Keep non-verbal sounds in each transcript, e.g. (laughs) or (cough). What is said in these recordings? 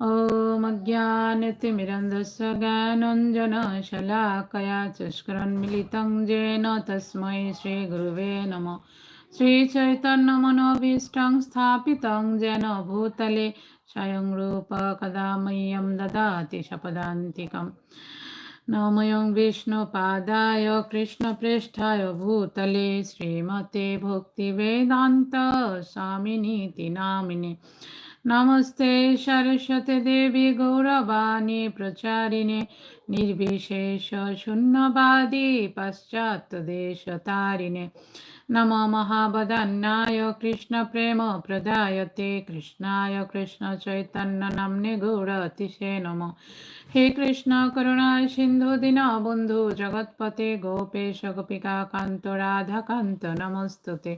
ॐ अज्ञानतिमिरन्धस्य ज्ञानञ्जनशलाकया चष्करन्मिलितं येन तस्मै श्रीगुरुवे नमः श्रीचैतन्यमनोभीष्टं स्थापितं येन भूतले स्वयं रूप कदा मह्यं ददाति शपदान्तिकम् नमयं विष्णुपादाय कृष्णप्रेष्ठाय भूतले श्रीमते भक्तिवेदान्त स्वामिनीति नामिने नमस्ते सरस्वती देवी गौरवाणी प्रचारिणे निर्विशेष शून्यवादी पाश्चात्यदेशतारिणे नम महावदन्नाय कृष्णप्रेमप्रदायते कृष्णाय कृष्णचैतन्यनाम्ने गौरतिशे नमः हे कृष्ण करुणा सिन्धु दीनबन्धु जगत्पते गोपेश गोपिका कान्त राधाकान्त नमस्तुते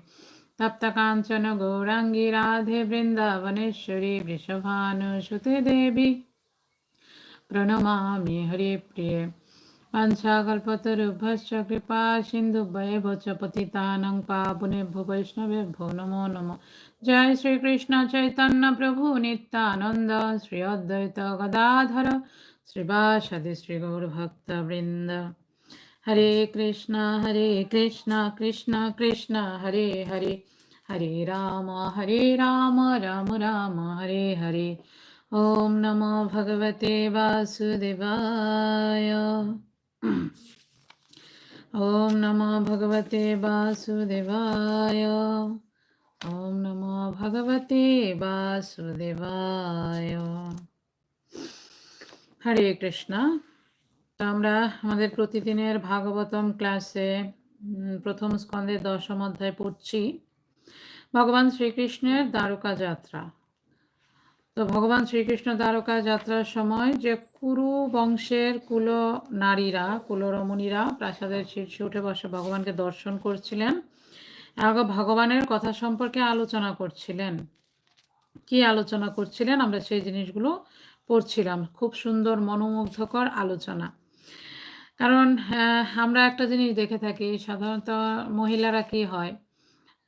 তপ্তকাঞ্চন গৌরাঙ্গী রাধে বৃন্দাবনেশ্বরী বৃষভানুসুতে দেবী। প্রণমামি হরিপ্রিয়ে। পাঞ্ছাকল্পতরুভ্যশ্চ কৃপা সিন্ধুভ্যেভ চ পতিতানং পাবনেভ্যো বৈষ্ণবেভ্যো নমো নমো। জয় শ্রীকৃষ্ণ চৈতন্য প্রভু নিত্যানন্দ শ্রী অদ্বৈত গদাধর। শ্রীবাসদি শ্রী हरे कृष्ण हरे कृष्ण कृष्ण कृष्ण हरे हरे हरे राम हरे राम राम राम हरे हरे ॐ नमो भगवते वासुदेवाय ॐ नमो भगवते वासुदेवाय ॐ नमो भगवते वासुदेवाय हरे कृष्ण আমরা আমাদের প্রতিদিনের ভাগবতম ক্লাসে প্রথম স্কন্ধের দশম অধ্যায় পড়ছি। ভগবান শ্রীকৃষ্ণের দ্বারকা যাত্রা। তো ভগবান শ্রীকৃষ্ণ দ্বারকা যাত্রার সময় যে কুরু বংশের কুল নারীরা কুলরমণীরা প্রাসাদের শীর্ষে উঠে বসে ভগবানকে দর্শন করছিলেন এবং ভগবানের কথা সম্পর্কে আলোচনা করছিলেন। কি আলোচনা করছিলেন? আমরা সেই জিনিসগুলো পড়ছিলাম। খুব সুন্দর, মনোমুগ্ধকর আলোচনা। কারণ আমরা একটা জিনিস দেখে থাকি, সাধারণত মহিলারা কি হয়?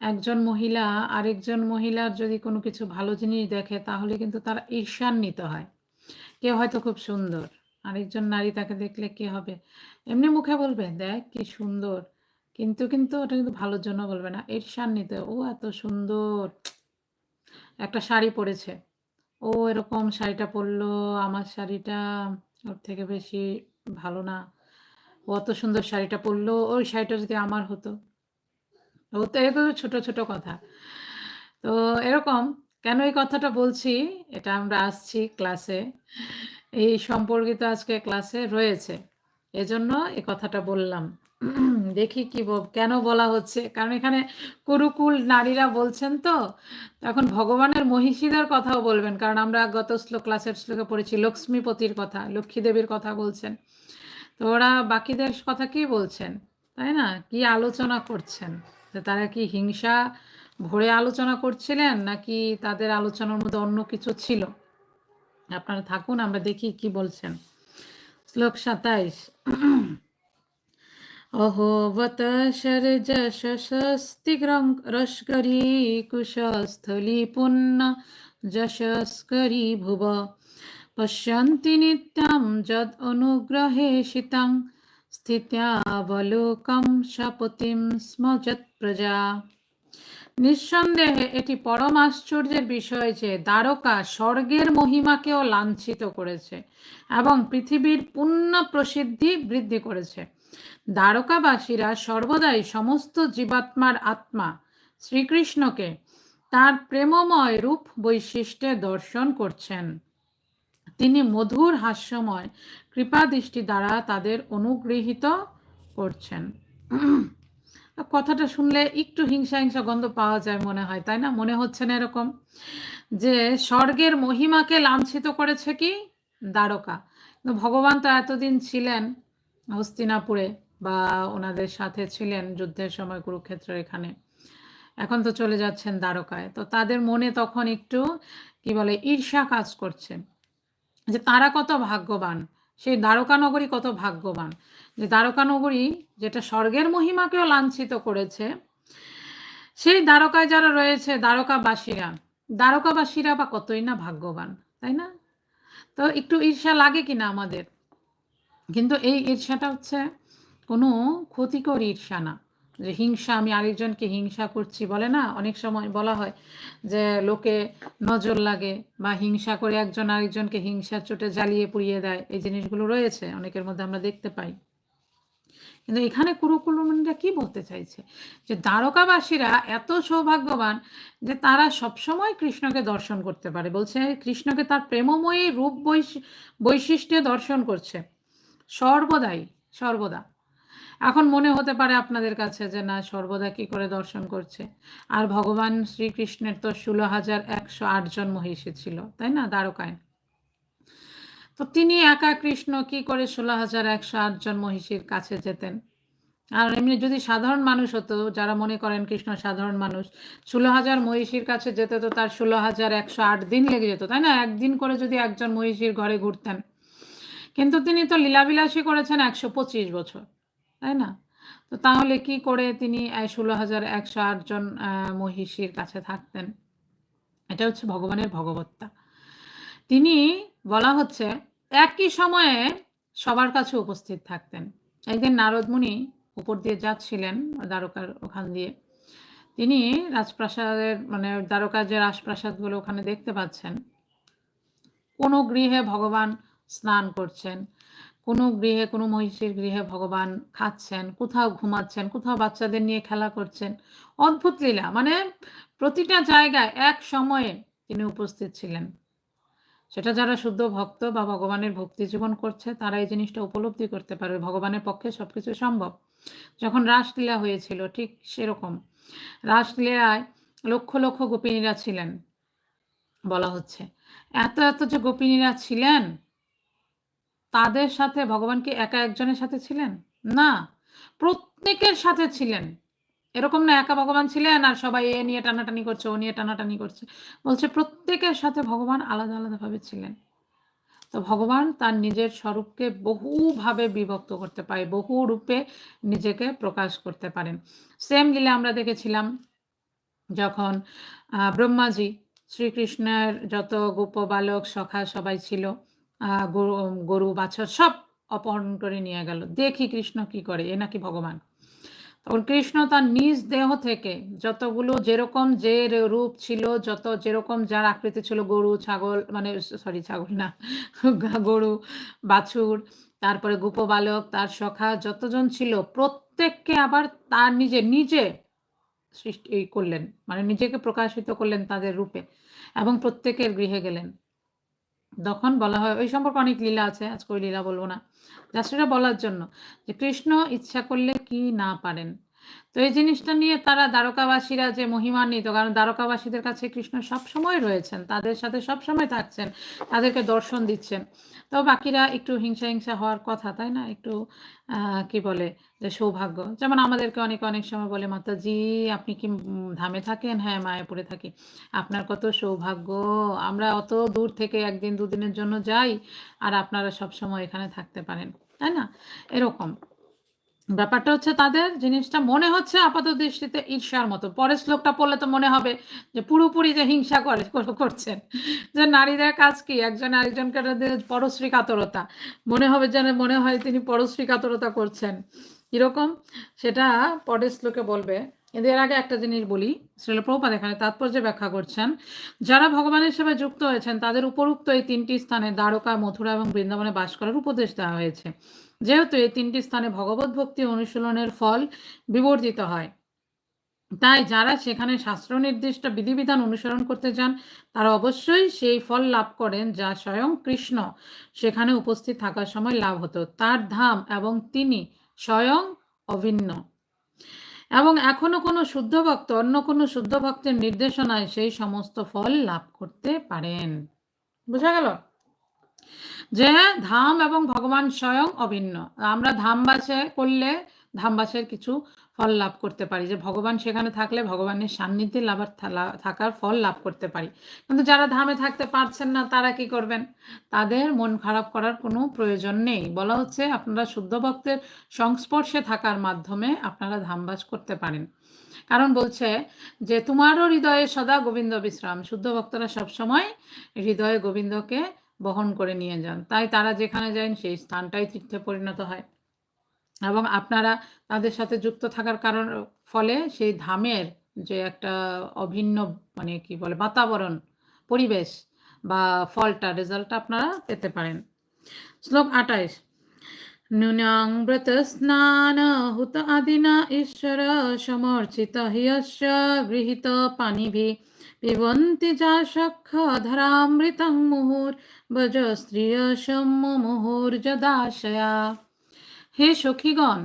একজন মহিলা আরেকজন মহিলার যদি কোনো কিছু ভালো জিনিস দেখে, তাহলে কিন্তু তার ঈর্ষান্বিত হয়। কেউ হয়তো খুব সুন্দর, আরেকজন নারী তাকে দেখলে কি হবে? এমনি মুখে বলবে, দেখ কি সুন্দর। কিন্তু কিন্তু ওটা কিন্তু ভালোর জন্য বলবে না, ঈর্ষান্বিত। ও এত সুন্দর। একটা শাড়ি পরেছে। ও এরকম শাড়িটা পরলো, আমার শাড়িটা ওর থেকে বেশি ভালো না। অত সুন্দর শাড়িটা পরলো ওই শাড়িটা যদি আমার হতো। ও তো এগুলো ছোট ছোট কথা। তো এরকম কেন এই কথাটা বলছি? এটা আমরা আসছি ক্লাসে এই সম্পর্কিত আজকে ক্লাসে রয়েছে। এজন্য এই কথাটা বললাম। দেখি কি কেন বলা হচ্ছে? কারণ এখানে কুরুকুল নারীরা বলছেন তো এখন ভগবানের মহিষীদের কথাও বলবেন। কারণ আমরা গত শ্লোক ক্লাসের শ্লোকে পড়েছি, লক্ষ্মীপতির কথা লক্ষ্মী দেবীর কথা বলছেন। তো ওরা বাকিদের কথা কি বলছেন? তাই না? কি আলোচনা করছেন? তারা কি হিংসা ভরে আলোচনা করছিলেন নাকি তাদের আলোচনার মধ্যে অন্য কিছু ছিল? আপনারা থাকুন, আমরা দেখি কি বলছেন। শ্লোক সাতাইশ। অহোবত শরযশস্তিগ্রস্করী কুশস্থলী পুণ্য যশস্করী ভুব। পশ্যন্তি নিত্যম যদ অনুগ্রহেষিতং স্থিত্যাবলোকম সপতিম স্ম যৎ প্রজা নিঃসন্দেহে এটি পরম আশ্চর্যের বিষয় যে দ্বারকা স্বর্গের মহিমাকেও লাঞ্ছিত করেছে এবং পৃথিবীর পূর্ণ প্রসিদ্ধি বৃদ্ধি করেছে। দ্বারকাবাসীরা সর্বদাই সমস্ত জীবাত্মার আত্মা শ্রীকৃষ্ণকে তার প্রেমময় রূপ বৈশিষ্ট্যে দর্শন করছেন। তিনি মধুর হাস্যময় কৃপাদৃষ্টি দ্বারা তাদের অনুগৃহীত করছেন। কথাটা শুনলে একটু হিংসা হিংসা গন্ধ পাওয়া যায় মনে হয়, তাই না? মনে হচ্ছে না এরকম যে স্বর্গের মহিমাকে লাঞ্ছিত করেছে কি? দ্বারকা। ভগবান তো এতদিন ছিলেন হস্তিনাপুরে বা ওনাদের সাথে ছিলেন যুদ্ধের সময় কুরুক্ষেত্রের এখানে। এখন তো চলে যাচ্ছেন দ্বারকায়। তো তাদের মনে তখন একটু, কি বলে, ঈর্ষা কাজ করছে। যে তারা কত ভাগ্যবান, সেই দ্বারকা নগরী কত ভাগ্যবান। যে দ্বারকানগরী যেটা স্বর্গের মহিমাকেও লাঞ্ছিত করেছে, সেই দ্বারকায় যারা রয়েছে দ্বারকাবাসীরা দ্বারকাবাসীরা বা কতই না ভাগ্যবান, তাই না? তো একটু ঈর্ষা লাগে কিনা আমাদের? কিন্তু এই ঈর্ষাটা হচ্ছে কোনো ক্ষতিকর ঈর্ষা না। যে হিংসা, আমি আরেকজনকে হিংসা করছি বলে না? অনেক সময় বলা হয় যে লোকে নজর লাগে বা হিংসা করে একজন আরেকজনকে হিংসা চোটে জ্বালিয়ে পুড়িয়ে দেয়। এই জিনিসগুলো রয়েছে, অনেকের মধ্যে আমরা দেখতে পাই। কিন্তু এখানে কুরুকুলমণিরা কি বলতে চাইছে? যে দ্বারকাবাসীরা এত সৌভাগ্যবান যে তারা সবসময় কৃষ্ণকে দর্শন করতে পারে। বলছে, কৃষ্ণকে তার প্রেমময়ী রূপ বৈশিষ্ট্যে দর্শন করছে। সর্বদাই, সর্বদা। এখন মনে হতে পারে আপনাদের কাছে যে না, সর্বদা কি করে দর্শন করছে? আর ভগবান শ্রীকৃষ্ণের তো ষোলো হাজার একশো আটজন মহিষী ছিল, তাই না? দ্বারকায়। তো তিনি একা কৃষ্ণ কি করে ষোলো হাজার একশো আটজন মহিষীর কাছে যেতেন? আর এমনি যদি সাধারণ মানুষ হতো, যারা মনে করেন কৃষ্ণ সাধারণ মানুষ, ষোলো হাজার মহিষীর কাছে যেতে তো তার ষোলো হাজার একশো আট দিন লেগে যেত, তাই না? একদিন করে যদি একজন মহিষীর ঘরে ঘুরতেন। কিন্তু তিনি তো লীলাবিলাসী করেছেন একশো পঁচিশ বছর। তাই না? তো তাহলে কি করে তিনি ষোলো হাজার একশো আটজন মহিষীর কাছে থাকতেন? এটা হচ্ছে ভগবানের ভগবত্তা। তিনি, বলা হচ্ছে, একই সময়ে সবার কাছে উপস্থিত থাকতেন। একদিন নারদমুনি উপর দিয়ে যাচ্ছিলেন দ্বারকার ওখান দিয়ে। তিনি রাজপ্রাসাদের মানে দ্বারকার যে রাজপ্রাসাদগুলো ওখানে দেখতে পাচ্ছেন, কোনো গৃহে ভগবান স্নান করছেন। কোনো গৃহে, কোনো মহিষীর গৃহে ভগবান খাচ্ছেন, কোথাও ঘুমাচ্ছেন, কোথাও বাচ্চাদের নিয়ে খেলা করছেন। অদ্ভুত লীলা। মানে প্রতিটা জায়গায় এক সময়ে তিনি উপস্থিত ছিলেন। সেটা যারা শুদ্ধ ভক্ত বা ভগবানের ভক্তি জীবন করছে, তারা এই জিনিসটা উপলব্ধি করতে পারবে। ভগবানের পক্ষে সব কিছু সম্ভব। যখন রাসলীলা হয়েছিল, ঠিক সেরকম। রাসলীলায় লক্ষ লক্ষ গোপিনীরা ছিলেন, বলা হচ্ছে। এত এত যে গোপিনীরা ছিলেন তাদের সাথে ভগবান কি একা একজনের সাথে ছিলেন? না। প্রত্যেকের সাথে ছিলেন। এরকম না একা ভগবান ছিলেন আর সবাই এ নিয়ে টানাটানি করছে, ও নিয়ে টানাটানি করছে। বলছে প্রত্যেকের সাথে ভগবান আলাদা আলাদাভাবে ছিলেন। তো ভগবান তার নিজের স্বরূপকে বহুভাবে বিভক্ত করতে পারে, বহু রূপে নিজেকে প্রকাশ করতে পারেন। সেম লীলা আমরা দেখেছিলাম যখন ব্রহ্মাজি শ্রীকৃষ্ণের যত গোপ বালক সখা সবাই ছিল গরু গরু, বাছর সব অপহরণ করে নিয়ে গেল। দেখি কৃষ্ণ কি করে, এ নাকি ভগবান। তখন কৃষ্ণ তার নিজ দেহ থেকে যতগুলো যেরকম যে রূপ ছিল, যত যেরকম যার আকৃতি ছিল, গরু, ছাগল মানে সরি, ছাগল না, (laughs) গরু, বাছুর, তারপরে গোপবালক তার সখা, যতজন ছিল, প্রত্যেককে আবার তার নিজে নিজে সৃষ্টি করলেন মানে নিজেকে প্রকাশিত করলেন তাদের রূপে এবং প্রত্যেকের গৃহে গেলেন। তখন বলা হয়, ওই সম্পর্কে অনেক লীলা আছে, আজকে ওই লীলা বলব না। জাস্ট এটা বলার জন্য যে কৃষ্ণ ইচ্ছা করলে কি না পারেন? তো এই জিনিসটা নিয়ে তারা দ্বারকাবাসীরা যে মহিমান্বিত, কারণ দ্বারকাবাসীদের কাছে কৃষ্ণ সবসময় রয়েছেন, তাদের সাথে সবসময় থাকছেন, তাদেরকে দর্শন দিচ্ছেন। তো বাকিরা একটু হিংসা হিংসা হওয়ার কথা, তাই না? একটু কি বলে, যে সৌভাগ্য। যেমন আমাদেরকে অনেক অনেক সময় বলে, মাতাজি, আপনি কি ধামে থাকেন? হ্যাঁ মায়াপুরে থাকি। আপনার কত সৌভাগ্য। আমরা অত দূর থেকে একদিন দুদিনের জন্য যাই, আর আপনারা সব সময় এখানে থাকতে পারেন। তাই না? এরকম। ব্যাপারটা হচ্ছে তাদের জিনিসটা মনে হচ্ছে আপাত দৃষ্টিতে ঈর্ষার মতো। পরের শ্লোকটা পড়লে তো মনে হবে যে পুরোপুরি যে হিংসা করে, করছেন। যে নারীদের কাজ কি? একজন আরেকজনকে পরশ্রী কাতরতা। মনে হবে যেন মনে হয় তিনি পরশ্রী কাতরতা করছেন। এরকম সেটা পরের শ্লোকে বলবে। এদের আগে একটা জিনিস বলি শ্রীল এখানে তাৎপর্য ব্যাখ্যা করছেন। যারা ভগবানের সেবায় যুক্ত হয়েছেন, তাদের উপরুক্ত এই তিনটি স্থানে দ্বারকা, মথুরা এবং বৃন্দাবনে বাস করার উপদেশ দেওয়া হয়েছে। যেহেতু এই তিনটি স্থানে ভগবত ভক্তি অনুশীলনের ফল বিবর্জিত হয়। তাই যারা সেখানে শাস্ত্র নির্দিষ্ট বিধিবিধান অনুসরণ করতে যান, তারা অবশ্যই সেই ফল লাভ করেন যা স্বয়ং কৃষ্ণ। সেখানে উপস্থিত থাকার সময় লাভ হতো। তার ধাম এবং তিনি স্বয়ং অভিন্ন। এবং এখনও কোনো শুদ্ধ ভক্ত, অন্য কোনো শুদ্ধ ভক্তের নির্দেশনায় সেই সমস্ত ফল লাভ করতে পারেন। বোঝা গেল? যে ধাম এবং ভগবান স্বয়ং অভিন্ন। আমরা ধামবাসে করলে ধামবাসের কিছু ফল লাভ করতে পারি। যে ভগবান সেখানে থাকলে ভগবানের সান্নিধ্যে লাভার থাকার ফল লাভ করতে পারি। কিন্তু যারা ধামে থাকতে পারছেন না, তারা কি করবেন? তাদের মন খারাপ করার কোনো প্রয়োজন নেই। বলা হচ্ছে আপনারা শুদ্ধ ভক্তের সংস্পর্শে থাকার মাধ্যমে আপনারা ধামবাস করতে পারেন। কারণ বলছে যে, তোমারও হৃদয়ে সদা গোবিন্দ বিশ্রাম। শুদ্ধ ভক্তরা সবসময় হৃদয়ে গোবিন্দকে বহন করে নিয়ে যান। তাই তারা যেখানে যান, সেই স্থানটাই তীর্থে পরিণত হয়। এবং আপনারা তাদের সাথে যুক্ত থাকার কারণ, ফলে সেই ধামের যে একটা অভিন্ন মানে কি বলে, বাতাবরণ, পরিবেশ বা ফলটা, রেজাল্টটা আপনারা পেতে পারেন। শ্লোক আটাইশ নুনাং ব্রত স্নান হুত আদিনা ঈশ্বর সমর্চিত হিয়স্য গৃহীত পানিভি পিবন্তি যা সক্ষ ধরামৃতং মুহুর বজ স্ত্রিয় মুহুর যদাশয়া হে সখীগণ,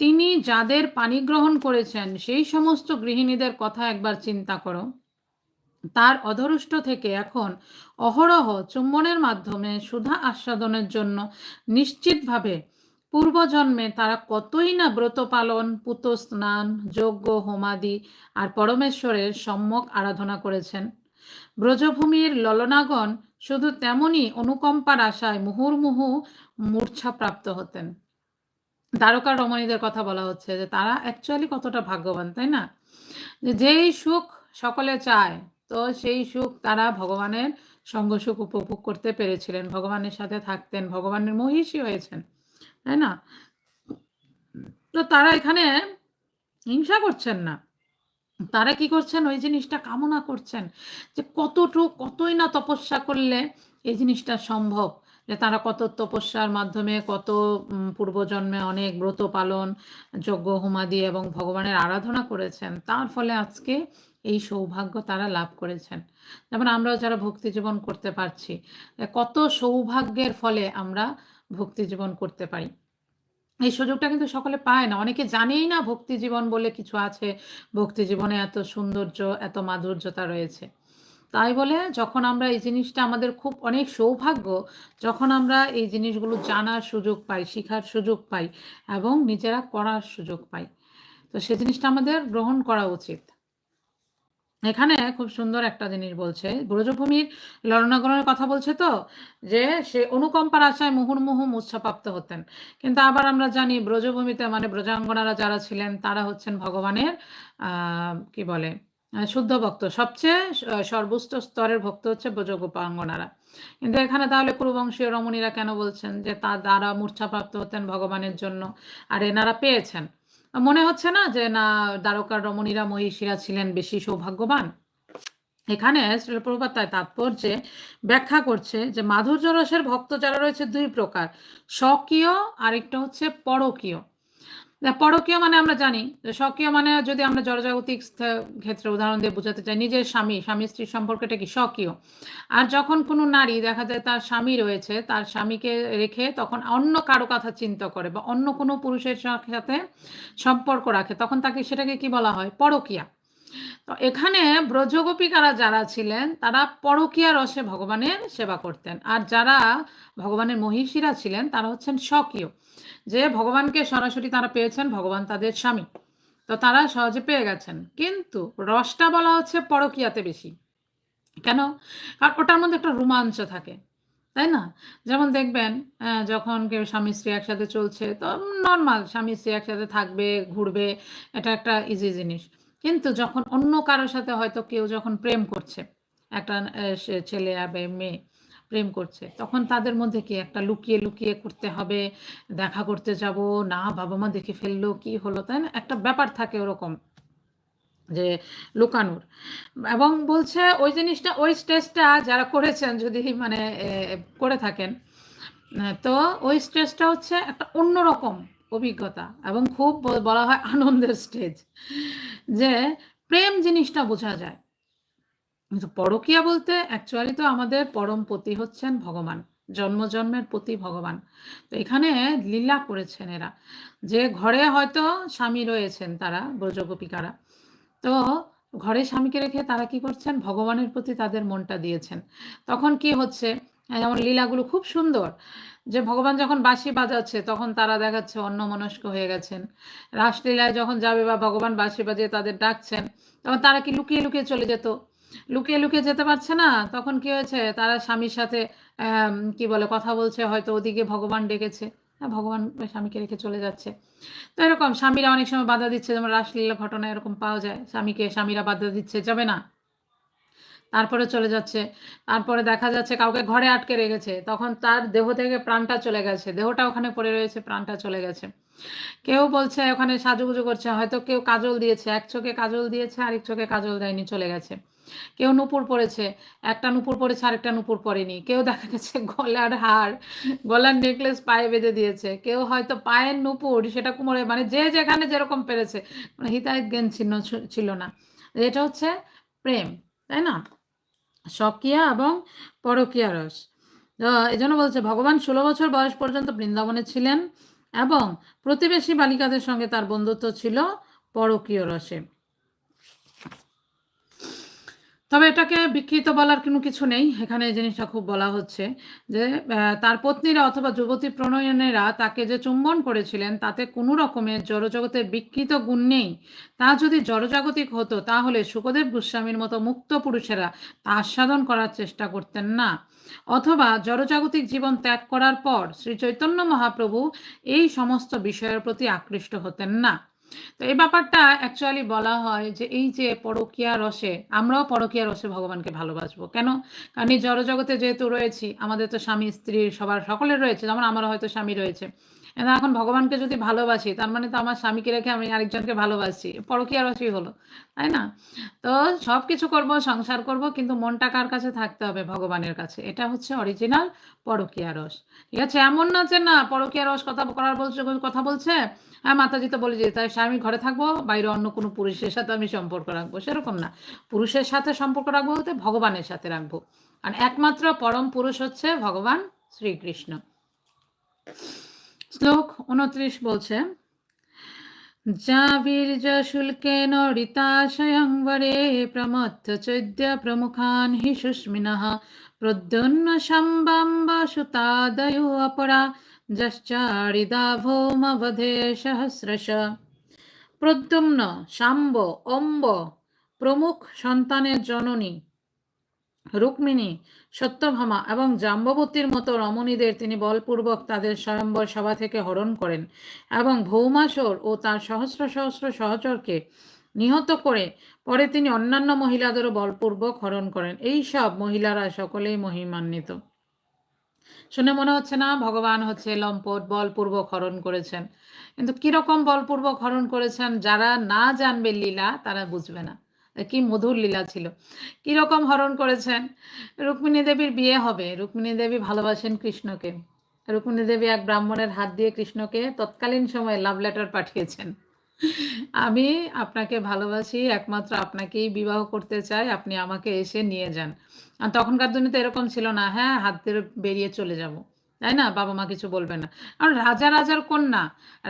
তিনি যাদের পানি গ্রহণ করেছেন, সেই সমস্ত গৃহিণীদের কথা একবার চিন্তা করো। তার অধরুষ্ট থেকে এখন অহরহ চুম্বনের মাধ্যমে সুধা আস্বাদনের জন্য নিশ্চিতভাবে পূর্বজন্মে তারা কতই না ব্রত পালন, পুত স্নান, যজ্ঞ, হোমাদি আর পরমেশ্বরের সম্যক আরাধনা করেছেন। ব্রজভূমির ললনাগণ শুধু তেমনই অনুকম্পার আশায় মুহুর্মুহু মূর্ছা প্রাপ্ত হতেন। দ্বারকা রমণীদের কথা বলা হচ্ছে যে তারা অ্যাকচুয়ালি কতটা ভাগ্যবান, তাই না? যেই সুখ সকলে চায়, তো সেই সুখ তারা ভগবানের সঙ্গ সুখ উপভোগ করতে পেরেছিলেন, ভগবানের সাথে থাকতেন, ভগবানের মহিষী হয়েছেন। তাই না? তো তারা এখানে হিংসা করছেন না। তারা কি করছেন? ওই জিনিসটা কামনা করছেন যে কতটুক, কতই না তপস্যা করলে এই জিনিসটা সম্ভব? যে তারা কত তপস্যার মাধ্যমে, কত পূর্বজন্মে অনেক ব্রত পালন, যজ্ঞ, হোমাদি এবং ভগবানের আরাধনা করেছেন। তার ফলে আজকে এই সৌভাগ্য তারা লাভ করেছেন। যেমন আমরাও যারা ভক্তি জীবন করতে পারছি কত সৌভাগ্যের ফলে আমরা ভক্তি জীবন করতে পারি। এই সুযোগটা কিন্তু সকলে পায় না। অনেকে জানেই না ভক্তি জীবন বলে কিছু আছে। ভক্তি জীবনে এত সৌন্দর্য, এত মাধুর্যতা রয়েছে। তাই বলে যখন আমরা এই জিনিসটা আমাদের খুব অনেক সৌভাগ্য, যখন আমরা এই জিনিসগুলো জানার সুযোগ পাই, শেখার সুযোগ পাই এবং নিজেরা করার সুযোগ পাই। তো সে জিনিসটা আমাদের গ্রহণ করা উচিত। এখানে খুব সুন্দর একটা জিনিস বলছে। ব্রজভূমির ললনাগরণের কথা বলছে তো, যে সে অনুকম্পার আশায় মুহুর্মুহু মূর্ছাপ্রাপ্ত হতেন। কিন্তু আবার আমরা জানি ব্রজভূমিতে মানে ব্রজাঙ্গনারা যারা ছিলেন, তারা হচ্ছেন ভগবানের কি বলে শুদ্ধ ভক্ত। সবচেয়ে সর্বোচ্চ স্তরের ভক্ত হচ্ছে ব্রজগোপাঙ্গনারা। কিন্তু এখানে তাহলে কুরুবংশীয় রমণীরা কেন বলছেন যে তা দ্বারা মূর্ছাপ্রাপ্ত হতেন ভগবানের জন্য? আর এনারা পেয়েছেন। মনে হচ্ছে না যে, না, দ্বারকার রমণীরা মহিষীরা ছিলেন বেশি সৌভাগ্যবান? এখানে প্রভাত তার তাৎপর্যে ব্যাখ্যা করছে যে, মাধুর্য রসের ভক্ত যারা রয়েছে দুই প্রকার, স্বকীয় আরেকটা হচ্ছে পরকীয়। পরকীয় মানে আমরা জানি স্বকীয় মানে যদি আমরা জড়জাগতিক ক্ষেত্রে উদাহরণ দিয়ে বোঝাতে চাই, নিজের স্বামী স্বামী স্ত্রীর সম্পর্কটা কি স্বকীয়? আর যখন কোনো নারী দেখা যায় তার স্বামী রয়েছে, তার স্বামীকে রেখে তখন অন্য কারও কথা চিন্তা করে বা অন্য কোনো পুরুষের সাথে সম্পর্ক রাখে, তখন তাকে সেটাকে কি বলা হয়? পরকীয়া। তো এখানে ব্রজগোপিকারা যারা ছিলেন, তারা পরকীয়া রসে ভগবানের সেবা করতেন। আর যারা ভগবানের মহিষীরা ছিলেন, তারা হচ্ছেন স্বকীয়। যে ভগবানকে সরাসরি তারা পেয়েছেন, ভগবান তাদের স্বামী। তো তারা সহজে পেয়ে গেছেন। কিন্তু রসটা বলা হচ্ছে পরকিয়াতে বেশি। কেন? কারণ ওটার মধ্যে একটা রোমাঞ্চ থাকে। তাই না? যেমন দেখবেন যখন কেউ স্বামী স্ত্রী একসাথে চলছে, তো নর্মাল স্বামী স্ত্রী একসাথে থাকবে, ঘুরবে, এটা একটা ইজি জিনিস। কিন্তু যখন অন্য কারোর সাথে হয়তো কেউ যখন প্রেম করছে, একটা ছেলে আবে মেয়ে প্রেম করছে। তখন তাদের মধ্যে কি? একটা লুকিয়ে লুকিয়ে করতে হবে, দেখা করতে যাব, না বাবা মা দেখে ফেলল, কি হলো, তাই না? একটা ব্যাপার থাকে ওরকম যে লুকানোর। এবং বলছে ওই জিনিসটা, ওই স্টেজটা যারা করেছেন, যদি মানে করে থাকেন তো ওই স্টেজটা হচ্ছে একটা অন্যরকম অভিজ্ঞতা এবং খুব বলা হয় আনন্দের স্টেজ যে প্রেম জিনিসটা বোঝা যায়। কিন্তু পরকিয়া বলতে অ্যাকচুয়ালি তো আমাদের পরম পতি হচ্ছেন ভগবান জন্ম জন্মের প্রতি ভগবান। তো এখানে লীলা করেছেন এরা। যে ঘরে হয়তো স্বামী রয়েছেন তারা, ব্রজগোপিকারা। তো ঘরে স্বামীকে রেখে তারা কি করছেন? ভগবানের প্রতি তাদের মনটা দিয়েছেন। তখন কি হচ্ছে? যেমন লীলাগুলো খুব সুন্দর। যে ভগবান যখন বাঁশি বাজাচ্ছে, তখন তারা দেখাচ্ছে অন্য মনস্ক হয়ে গেছেন। রাসলীলায় যখন যাবে বা ভগবান বাঁশি বাজিয়ে তাদের ডাকছেন, তখন তারা কি লুকিয়ে লুকিয়ে চলে যেত? লুকিয়ে লুকিয়ে যেতে পারছে না। তখন কি হয়েছে? তারা স্বামীর সাথে কি বলে, কথা বলছে, হয়তো ওদিকে ভগবান ডেকেছে। হ্যাঁ ভগবান স্বামীকে রেখে চলে যাচ্ছে। তো এরকম স্বামীরা অনেক সময় বাধা দিচ্ছে, যেমন রাসলীলা ঘটনা এরকম পাওয়া যায়। স্বামীকে স্বামীরা বাধা দিচ্ছে, যাবে না। তারপরে চলে যাচ্ছে। তারপরে দেখা যাচ্ছে কাউকে ঘরে আটকে রেখেছে। তখন তার দেহ থেকে প্রাণটা চলে গেছে। দেহটা ওখানে পড়ে রয়েছে, প্রাণটা চলে গেছে। কেউ বলছে, ওখানে সাজুগুজু করছে। হয়তো কেউ কাজল দিয়েছে। এক চোখে কাজল দিয়েছে, আরেক চোখে কাজল দেয়নি, চলে গেছে। কেউ নুপুর পরেছে, একটা নুপুর পরেছে আরেকটা নুপুর পরেনি। কেউ দেখা গেছে গলার হার, গলার নেকলেস পায়ে বেঁধে দিয়েছে। কেউ হয়তো পায়ের নুপুর, সেটা কুমোরে মানে যে যেখানে যেরকম পেরেছে মানে হিতায়ত জ্ঞান চিহ্ন ছিল না। এটা হচ্ছে প্রেম, তাই না? স্বকীয়া এবং পরকীয়া রস। এই জন্য বলছে, ভগবান ষোলো বছর বয়স পর্যন্ত বৃন্দাবনে ছিলেন এবং প্রতিবেশী বালিকাদের সঙ্গে তার বন্ধুত্ব ছিল পরকীয় রসে। তবে এটাকে বিকৃত বলার কোনো কিছু নেই। এখানে এই জিনিসটা খুব বলা হচ্ছে যে তার পত্নীরা অথবা যুবতী প্রণয়নেরা তাকে যে চুম্বন করেছিলেন, তাতে কোনো রকমের জড়জগতের বিকৃত গুণ নেই। তা যদি জড়জাগতিক হতো, তাহলে সুখদেব গোস্বামীর মতো মুক্ত পুরুষেরা তা আস্বাদন করার চেষ্টা করতেন না। অথবা জড়জাগতিক জীবন ত্যাগ করার পর শ্রী চৈতন্য মহাপ্রভু এই সমস্ত বিষয়ের প্রতি আকৃষ্ট হতেন না। তো এই ব্যাপারটা অ্যাকচুয়ালি বলা হয় যে এই যে পরকীয়া রসে, আমরাও পরকীয়া রসে ভগবানকে ভালোবাসবো। কেন? কারণ এই জড়জগতে যেহেতু রয়েছি, আমাদের তো স্বামী, স্ত্রী সবার সকলের রয়েছে, যেমন আমারও হয়তো স্বামী রয়েছে। এখন ভগবানকে যদি ভালোবাসি, তার মানে তো আমার স্বামীকে রেখে আমি আরেকজনকে ভালোবাসি পরকীয়া রসই হলো, তাই না? তো সব কিছু করব, সংসার করব, কিন্তু মনটা কার কাছে থাকতে হবে? ভগবানের কাছে। এটা হচ্ছে অরিজিনাল পরকীয়া রস ঠিক আছে? এমন না যে না পরকীয়া রস কথা করার বলছে কথা বলছে। হ্যাঁ মাতাজি তো বলে যে, তাই স্বামী ঘরে থাকব, বাইরে অন্য কোনো পুরুষের সাথে আমি সম্পর্ক রাখব। সেরকম না। পুরুষের সাথে সম্পর্ক রাখব বলতে ভগবানের সাথে রাখব। আর একমাত্র পরম পুরুষ হচ্ছে ভগবান শ্রীকৃষ্ণ। শ্লোক উনত্রিশ বলছে, যা বীর শুল্কেন ঋতাশয়ং বরে প্রমথ চৈদ্য প্রমুখান হি সুস্মিনঃ প্রদ্যুন্ন সম্বাম্ব সুতাদয়ো অপরা বধে সহস্রশ। প্রদ্যুম্ন সাম্ব অম্ব, প্রমুখ সন্তানের জননী, রুক্মিণী সত্যভামা এবং জাম্ববতীর মতো রমণীদের তিনি বলপূর্বক তাদের স্বয়ম্বর সভা থেকে হরণ করেন এবং ভৌমাসর ও তার সহস্র সহস্র সহচরকে নিহত করে পরে তিনি অন্যান্য মহিলাদেরও বলপূর্বক হরণ করেন। এই সব মহিলারা সকলেই মহিমান্বিত। শুনে মনে হচ্ছে না, ভগবান হচ্ছে লম্পট, বলপূর্বক হরণ করেছেন। কিন্তু কীরকম বলপূর্বক হরণ করেছেন, যারা না জানবে লীলা, তারা বুঝবে না। কি মধুর লীলা ছিল। কীরকম হরণ করেছেন? রুক্মিণী দেবীর বিয়ে হবে। রুক্মিণী দেবী ভালোবাসেন কৃষ্ণকে। রুক্মিণী দেবী এক ব্রাহ্মণের হাত দিয়ে কৃষ্ণকে তৎকালীন সময়ে লাভ লেটার পাঠিয়েছেন। আমি আপনাকে ভালোবাসি, একমাত্র আপনাকেই বিবাহ করতে চাই, আপনি আমাকে এসে নিয়ে যান। তখনকার দিনে তো এরকম ছিল না হ্যাঁ হাত ধরে বেরিয়ে চলে যাব। তাই না? বাবা মা কিছু বলবে না। কারণ রাজা রাজার কন্যা,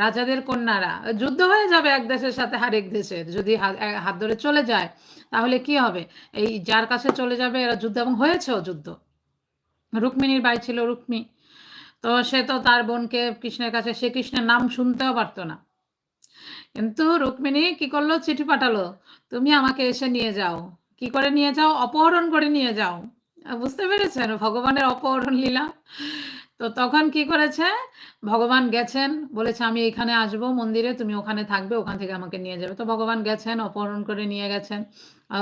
রাজাদের কন্যারা, যুদ্ধ হয়ে যাবে এক দেশের সাথে আরেক দেশের। যদি হাত ধরে চলে যায়, তাহলে কি হবে? এই যার কাছে চলে যাবে এরা যুদ্ধ এবং হয়েছেও যুদ্ধ। রুক্মিণীর বাই ছিল রুক্মি। তো সে তো তার বোনকে কৃষ্ণের কাছে, সে কৃষ্ণের নাম শুনতেও পারতো না। কিন্তু রুক্মিণী কি করল? চিঠি পাঠালো, তুমি আমাকে এসে নিয়ে যাও। কি করে নিয়ে যাও? অপহরণ করে নিয়ে যাও। বুঝতে পেরেছেন? ভগবানের অপহরণ লীলা। তো তখন কি করেছে? ভগবান গেছেন, বলেছে, আমি এখানে আসব মন্দিরে, তুমি ওখানে থাকবে, ওখান থেকে আমাকে নিয়ে যাবে। তো ভগবান গেছেন, অপহরণ করে নিয়ে গেছেন।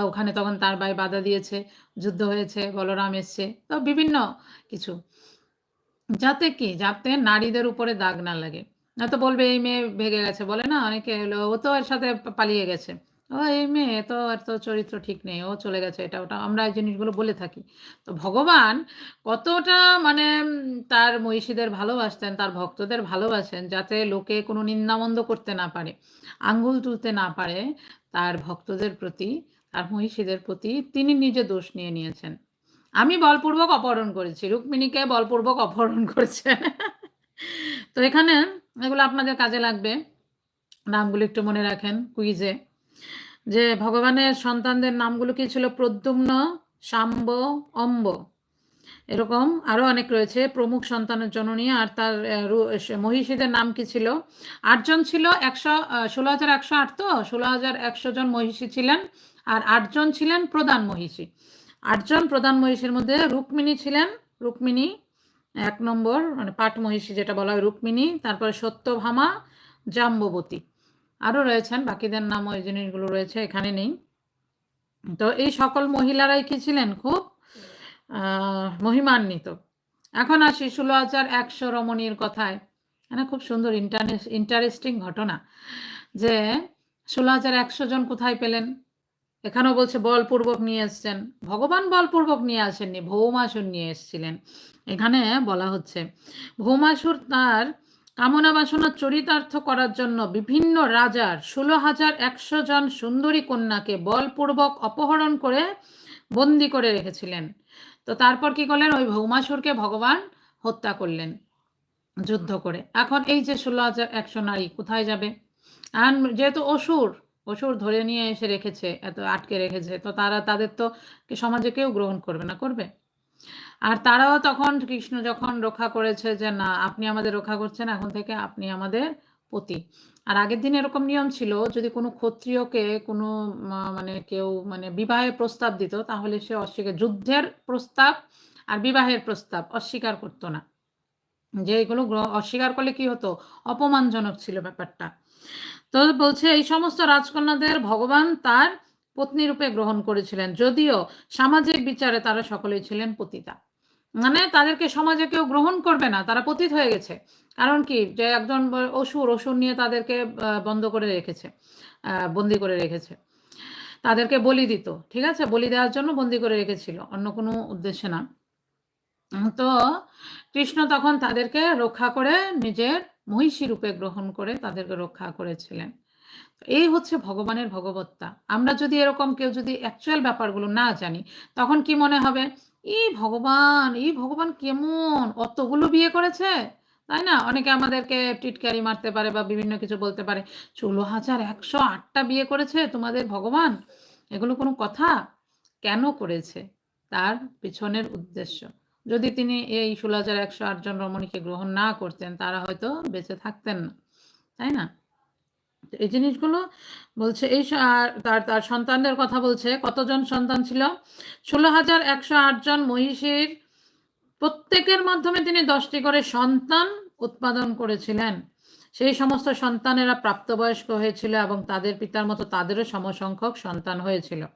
ওখানে তখন তার ভাই বাধা দিয়েছে, যুদ্ধ হয়েছে, বলরাম এসছে, তো বিভিন্ন কিছু। যাতে কি, যাতে নারীদের উপরে দাগ না লাগে। না তো বলবে, এই মেয়ে ভেগে গেছে। বলে, না, অনেকে ও তো এর সাথে পালিয়ে গেছে। ও, এই মেয়ে তো আর তো চরিত্র ঠিক নেই, ও চলে গেছে, এটা ওটা, আমরা এই জিনিসগুলো বলে থাকি। তো ভগবান কতটা মানে তার মহিষীদের ভালোবাসতেন, তার ভক্তদের ভালোবাসেন, যাতে লোকে কোনো নিন্দামন্দ করতে না পারে, আঙ্গুল তুলতে না পারে, তার ভক্তদের প্রতি, তার মহিষীদের প্রতি তিনি নিজে দোষ নিয়ে নিয়েছেন। আমি বলপূর্বক অপহরণ করেছি, রুক্মিণীকে বলপূর্বক অপহরণ করেছেন তো এখানে এগুলো আপনাদের কাজে লাগবে। নামগুলো একটু মনে রাখেন, কুইজে। যে ভগবানের সন্তানদের নামগুলো কি ছিল? প্রদ্যুম্ন, শাম্ব, অম্ব। এরকম আরও অনেক রয়েছে প্রমুখ সন্তানের জননী আর তার মহিষীদের নাম কি ছিল? আটজন ছিল একশো ষোলো হাজার একশো আট তো? ষোলো হাজার একশো জন মহিষী ছিলেন, আর আটজন ছিলেন প্রধান মহিষী। আটজন প্রধান মহিষীর মধ্যে রুক্মিণী ছিলেন, রুক্মিণী এক নম্বর মানে পাট মহিষী যেটা বলা হয় রুক্মিণী, তারপরে সত্যভামা, জাম্ববতী। আরও রয়েছেন, বাকিদের নাম ওই জিনিসগুলো রয়েছে, এখানে নেই। তো এই সকল মহিলারাই কি ছিলেন খুব? মহিমান্বিত। এখন আসি ষোলো হাজার একশো রমণীর কথায়। মানে খুব সুন্দর ইন্টারেস্টিং ঘটনা যে ষোলো হাজার একশো জন কোথায় পেলেন? এখানেও বলছে বলপূর্বক নিয়ে এসছেন। ভগবান বলপূর্বক নিয়ে আসেননি, ভৌমাসুর নিয়ে এসছিলেন। এখানে বলা হচ্ছে, ভৌমাসুর তার কামনা বাসনা চরিতার্থ করার জন্য বিভিন্ন রাজার ষোলো হাজার একশো জন সুন্দরী কন্যাকে বলপূর্বক অপহরণ করে বন্দি করে রেখেছিলেন। তো তারপর কি করলেন? ওই ভৌমাসুরকে ভগবান হত্যা করলেন, যুদ্ধ করে। এখন এই যে ষোলো হাজার একশো নারী কোথায় যাবে? আর যেহেতু অসুর অসুর ধরে নিয়ে এসে রেখেছে, এত আটকে রেখেছে, তো তারা, তাদের তো সমাজে কেউ গ্রহণ করবে না, করবে? আর তারাও তখন কৃষ্ণ যখন রক্ষা করেছে যে না, আপনি আমাদের রক্ষা করছেন, এখন থেকে আপনি আমাদের পতি। আর আগের দিন এরকম নিয়ম ছিল, যদি কোনো ক্ষত্রিয়কে কোনো মানে কেউ মানে বিবাহের প্রস্তাব দিত, তাহলে সে অস্বীকার যুদ্ধের প্রস্তাব আর বিবাহের প্রস্তাব অস্বীকার করতো না। যে এগুলো অস্বীকার করলে কি হতো? অপমানজনক ছিল ব্যাপারটা। তো বলছে, এই সমস্ত রাজকন্যাদের ভগবান তার পত্নী রূপে গ্রহণ করেছিলেন। যদিও সামাজিক বিচারে তারা সকলেই ছিলেন পতিতা। মানে তাদেরকে সমাজে কেউ গ্রহণ করবে না, তারা পতিত হয়ে গেছে। কারণ কি? যে একজন অসুর অসুর নিয়ে তাদেরকে বন্ধ করে রেখেছে বন্দি করে রেখেছে। তাদেরকে বলি দিত, ঠিক আছে? বলি দেওয়ার জন্য বন্দি করে রেখেছিল, অন্য কোনো উদ্দেশ্যে না। তো কৃষ্ণ তখন তাদেরকে রক্ষা করে নিজের মহিষী রূপে গ্রহণ করে তাদেরকে রক্ষা করেছিলেন। এই হচ্ছে ভগবানের ভগবত্তা। আমরা যদি এরকম কেউ যদি অ্যাকচুয়াল ব্যাপারগুলো না জানি, তখন কি মনে হবে? এই ভগবান এই ভগবান কেমন? অতগুলো বিয়ে করেছে? তাই না? অনেকে আমাদেরকে টিটকারি মারতে পারে বা বিভিন্ন কিছু বলতে পারে। ষোলো হাজার একশো আটটা বিয়ে করেছে তোমাদের ভগবান? এগুলো কোনো কথা? কেন করেছে? তার পিছনের উদ্দেশ্য। যদি তিনি এই ষোলো হাজার একশো আটজন রমণীকে গ্রহণ না করতেন, তারা হয়তো বেঁচে থাকতেন না। তাই না? এই জিনিসগুলো বলছে, এই তার তার সন্তানদের কথা বলছে, কতজন সন্তান ছিল? ষোলো হাজার একশো আটজন মহিষীর প্রত্যেকের মাধ্যমে তিনি দশটি করে সন্তান উৎপাদন করেছিলেন। সেই সমস্ত সন্তানেরা প্রাপ্তবয়স্ক হয়েছিল এবং তাদের পিতার মতো তাদেরও সমসংখ্যক সন্তান হয়েছিল।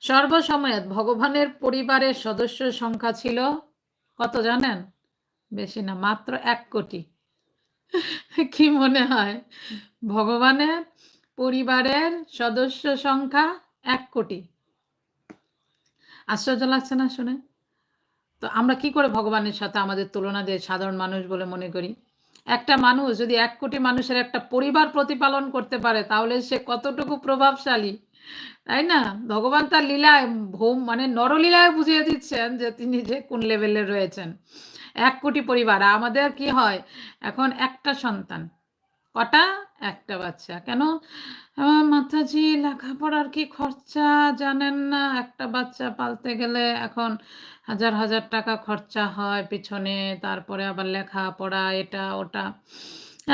সর্বসময়ত ভগবানের পরিবারের সদস্য সংখ্যা ছিল কত জানেন? বেশি না, মাত্র এক কোটি। (laughs) কি মনে হয়? ভগবানের পরিবারের সদস্য সংখ্যা এক কোটি। আশ্চর্য লাগছে না শুনে? তো আমরা কি করে ভগবানের সাথে আমাদের তুলনা দিয়ে সাধারণ মানুষ বলে মনে করি? একটা মানুষ যদি এক কোটি মানুষের একটা পরিবার প্রতিপালন করতে পারে, তাহলে সে কতটুকু প্রভাবশালী? তাই না? ভগবান তার লীলায় ভৌম মানে নরলীলায় বুঝিয়ে দিচ্ছেন যে তিনি যে কোন লেভেলে রয়েছেন। এক কোটি পরিবার আমাদের কি হয়? এখন একটা সন্তান। কটা? একটা বাচ্চা। কেন? মাতাজি লেখাপড়ার কি খরচা জানেন না? একটা বাচ্চা পালতে গেলে এখন হাজার হাজার টাকা খরচা হয় পিছনে, তারপরে আবার লেখাপড়া, এটা, ওটা।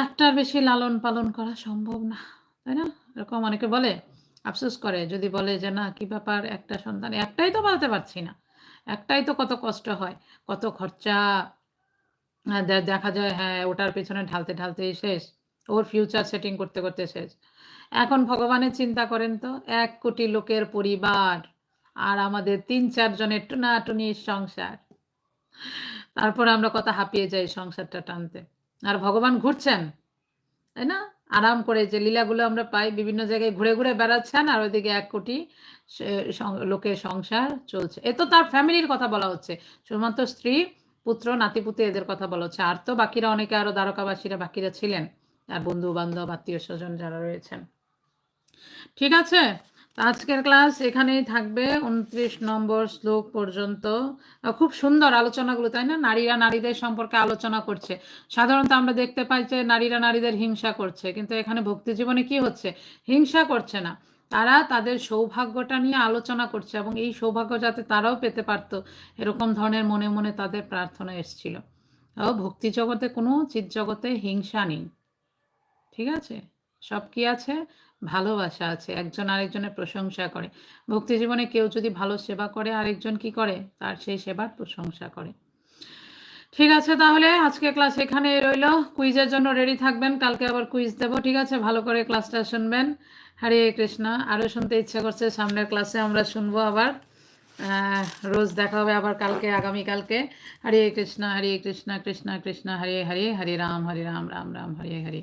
একটার বেশি লালন পালন করা সম্ভব না, তাই না? এরকম অনেকে বলে, আফসোস করে, যদি বলে যে না, কি ব্যাপার একটা সন্তান? একটাই তো পালতে পারছি না। একটাই তো কত কষ্ট হয়, কত খরচা। দেখা যায় হ্যাঁ ওটার পেছনে ঢালতে ঢালতেই শেষ, ওর ফিউচার সেটিং করতে করতে শেষ। এখন ভগবানের চিন্তা করেন তো, এক কোটি লোকের পরিবার আর আমাদের তিন চারজনের টুনাটুনির সংসার। তারপর আমরা কত হাঁপিয়ে যাই সংসারটা টানতে। আর ভগবান ঘুরছেন, তাই না? আরাম করে যে লীলাগুলো আমরা পাই, বিভিন্ন জায়গায় ঘুরে ঘুরে বেড়াচ্ছেন আর ওইদিকে এক কোটি লোকের সংসার চলছে। এ তো তার ফ্যামিলির কথা বলা হচ্ছে। শুধুমাত্র স্ত্রী, পুত্র, নাতিপুতি এদের কথা বলা হচ্ছে। আর তো বাকিরা অনেকে আরও দ্বারকাবাসীরা বাকিরা ছিলেন। আর বন্ধু বান্ধব আত্মীয় স্বজন যারা রয়েছেন। ঠিক আছে? আজকের ক্লাস এখানেই থাকবে, উনত্রিশ নম্বর শ্লোক পর্যন্ত। খুব সুন্দর আলোচনাগুলো, তাই না? নারীরা নারীদের সম্পর্কে আলোচনা করছে। সাধারণত আমরা দেখতে পাই যে নারীরা নারীদের হিংসা করছে, কিন্তু এখানে ভক্তি জীবনে কি হচ্ছে? হিংসা করছে না। তারা তাদের সৌভাগ্যটা নিয়ে আলোচনা করছে এবং এই সৌভাগ্য যাতে তারাও পেতে পারত, এরকম ধরনের মনে মনে তাদের প্রার্থনা এসছিল। ভক্তি জগতে কোনো চিৎ জগতে হিংসা নেই। ঠিক আছে? সব কি আছে? ভালোবাসা আছে, একজন আরেকজনের প্রশংসা করে। ভক্তি জীবনে কেউ যদি ভালো সেবা করে, আরেকজন কি করে? তার সেই সেবার প্রশংসা করে। ঠিক আছে তাহলে, আজকে ক্লাস এখানে রইল। কুইজের জন্য রেডি থাকবেন, কালকে আবার কুইজ দেবো, ঠিক আছে? ভালো করে ক্লাসটা শুনবেন। হরে কৃষ্ণ। আরও শুনতে ইচ্ছা করছে, সামনের ক্লাসে আমরা শুনব আবার। রোজ দেখা হবে আবার কালকে, আগামীকালকে। হরে কৃষ্ণ হরে কৃষ্ণ কৃষ্ণ কৃষ্ণ, হরে হরে হরে রাম হরে রাম রাম রাম, হরে হরে।